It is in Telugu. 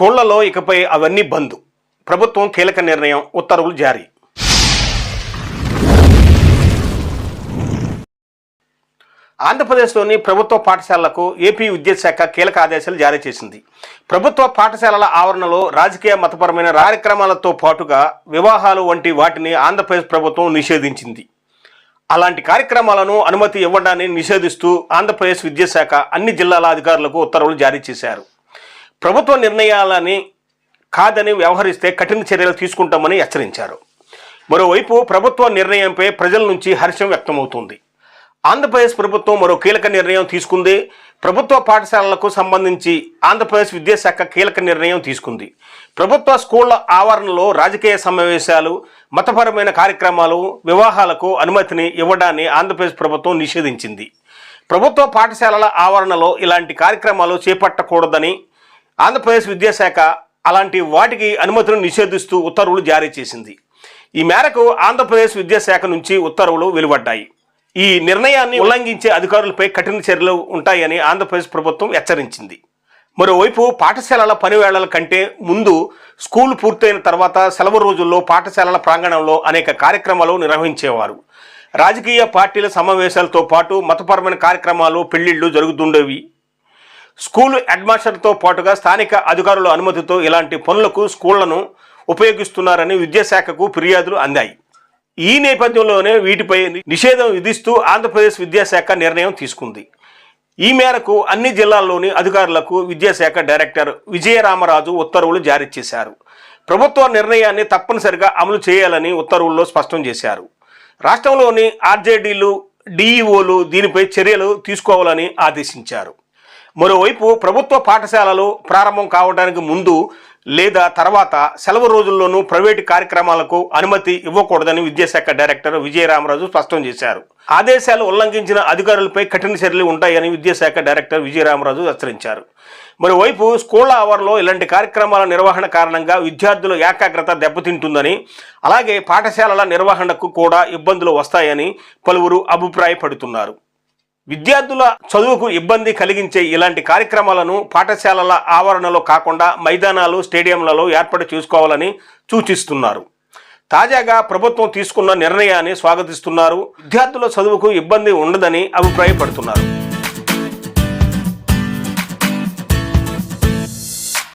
స్కూళ్ళలో ఇకపై అవన్నీ బంద్. ప్రభుత్వం కీలక నిర్ణయం ఉత్తర్వులు జారీ. ఆంధ్రప్రదేశ్లోని ప్రభుత్వ పాఠశాలలకు ఏపీ విద్యాశాఖ కీలక ఆదేశాలు జారీ చేసింది. ప్రభుత్వ పాఠశాలల ఆవరణలో రాజకీయ మతపరమైన కార్యక్రమాలతో పాటుగా వివాహాలు వంటి వాటిని ఆంధ్రప్రదేశ్ ప్రభుత్వం నిషేధించింది. అలాంటి కార్యక్రమాలను అనుమతి ఇవ్వడాన్ని నిషేధిస్తూ ఆంధ్రప్రదేశ్ విద్యాశాఖ అన్ని జిల్లాల అధికారులకు ఉత్తర్వులు జారీ చేశారు. ప్రభుత్వ నిర్ణయాలని కాదని వ్యవహరిస్తే కఠిన చర్యలు తీసుకుంటామని హెచ్చరించారు. మరోవైపు ప్రభుత్వ నిర్ణయంపై ప్రజల నుంచి హర్షం వ్యక్తమవుతుంది. ఆంధ్రప్రదేశ్ ప్రభుత్వం మరో కీలక నిర్ణయం తీసుకుంది. ప్రభుత్వ పాఠశాలలకు సంబంధించి ఆంధ్రప్రదేశ్ విద్యాశాఖ కీలక నిర్ణయం తీసుకుంది. ప్రభుత్వ స్కూళ్ళ ఆవరణలో రాజకీయ సమావేశాలు మతపరమైన కార్యక్రమాలు వివాహాలకు అనుమతిని ఇవ్వడాన్ని ఆంధ్రప్రదేశ్ ప్రభుత్వం నిషేధించింది. ప్రభుత్వ పాఠశాలల ఆవరణలో ఇలాంటి కార్యక్రమాలు చేపట్టకూడదని ఆంధ్రప్రదేశ్ విద్యాశాఖ అలాంటి వాటికి అనుమతులను నిషేధిస్తూ ఉత్తర్వులు జారీ చేసింది. ఈ మేరకు ఆంధ్రప్రదేశ్ విద్యాశాఖ నుంచి ఉత్తర్వులు వెలువడ్డాయి. ఈ నిర్ణయాన్ని ఉల్లంఘించే అధికారులపై కఠిన చర్యలు ఉంటాయని ఆంధ్రప్రదేశ్ ప్రభుత్వం హెచ్చరించింది. మరోవైపు పాఠశాలల పనివేళల కంటే ముందు స్కూల్ పూర్తయిన తర్వాత సెలవు రోజుల్లో పాఠశాలల ప్రాంగణంలో అనేక కార్యక్రమాలు నిర్వహించేవారు. రాజకీయ పార్టీల సమావేశాలతో పాటు మతపరమైన కార్యక్రమాలు పెళ్ళిళ్ళు జరుగుతుండేవి. స్కూలు హెడ్మాస్టర్తో పాటుగా స్థానిక అధికారుల అనుమతితో ఇలాంటి పనులకు స్కూళ్ళను ఉపయోగిస్తున్నారని విద్యాశాఖకు ఫిర్యాదులు అందాయి. ఈ నేపథ్యంలోనే వీటిపై నిషేధం విధిస్తూ ఆంధ్రప్రదేశ్ విద్యాశాఖ నిర్ణయం తీసుకుంది. ఈ మేరకు అన్ని జిల్లాల్లోని అధికారులకు విద్యాశాఖ డైరెక్టర్ విజయరామరాజు ఉత్తర్వులు జారీ చేశారు. ప్రభుత్వ నిర్ణయాన్ని తప్పనిసరిగా అమలు చేయాలని ఉత్తర్వుల్లో స్పష్టం చేశారు. రాష్ట్రంలోని ఆర్జేడీలు డిఈఓలు దీనిపై చర్యలు తీసుకోవాలని ఆదేశించారు. మరోవైపు ప్రభుత్వ పాఠశాలలు ప్రారంభం కావడానికి ముందు లేదా తర్వాత సెలవు రోజుల్లోనూ ప్రైవేటు కార్యక్రమాలకు అనుమతి ఇవ్వకూడదని విద్యాశాఖ డైరెక్టర్ విజయరామరాజు స్పష్టం చేశారు. ఆదేశాలు ఉల్లంఘించిన అధికారులపై కఠిన చర్యలు ఉంటాయని విద్యాశాఖ డైరెక్టర్ విజయరామరాజు హెచ్చరించారు. మరోవైపు స్కూళ్ళ అవర్లో ఇలాంటి కార్యక్రమాల నిర్వహణ కారణంగా విద్యార్థుల ఏకాగ్రత దెబ్బతింటుందని అలాగే పాఠశాలల నిర్వహణకు కూడా ఇబ్బందులు వస్తాయని పలువురు అభిప్రాయపడుతున్నారు. విద్యార్థుల చదువుకు ఇబ్బంది కలిగించే ఇలాంటి కార్యక్రమాలను పాఠశాలల ఆవరణలో కాకుండా మైదానాలు స్టేడియంలలో ఏర్పాటు చేసుకోవాలని సూచిస్తున్నారు. తాజాగా ప్రభుత్వం తీసుకున్న నిర్ణయాన్ని స్వాగతిస్తున్నారు. విద్యార్థుల చదువుకు ఇబ్బంది ఉండదని అభిప్రాయపడుతున్నారు.